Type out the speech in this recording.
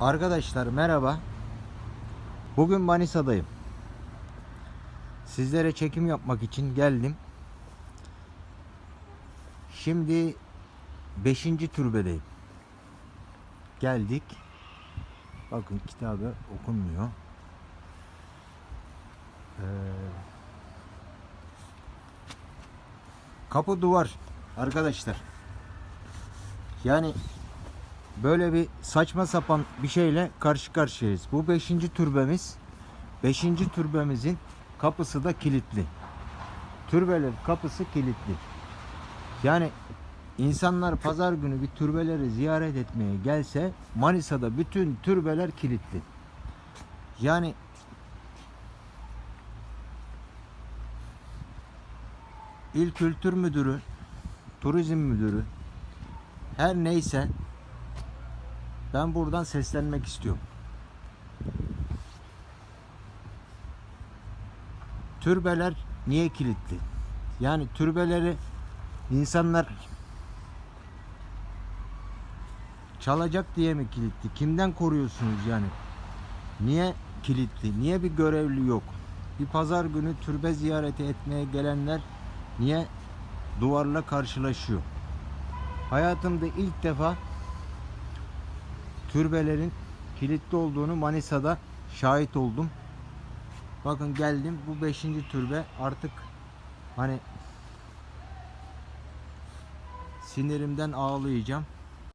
Arkadaşlar merhaba. Bugün Manisa'dayım. Sizlere çekim yapmak için geldim. Şimdi 5. türbedeyim. Geldik. Bakın kitabı okunmuyor. Ee, kapı duvar arkadaşlar. Yani böyle bir saçma sapan bir şeyle karşı karşıyayız. Bu 5. türbemiz 5. türbemizin kapısı da kilitli. Türbelerin kapısı kilitli. Yani insanlar pazar günü bir türbeleri ziyaret etmeye gelse Manisa'da bütün türbeler kilitli. Yani İl Kültür Müdürü, Turizm Müdürü her neyse ben buradan seslenmek istiyorum. Türbeler niye kilitli? Yani türbeleri insanlar çalacak diye mi kilitli? Kimden koruyorsunuz yani? Niye kilitli? Niye bir görevli yok? Bir pazar günü türbe ziyareti etmeye gelenler niye duvarla karşılaşıyor? Hayatımda ilk defa türbelerin kilitli olduğunu Manisa'da şahit oldum. Bakın geldim bu 5. türbe artık hani sinirimden ağlayacağım.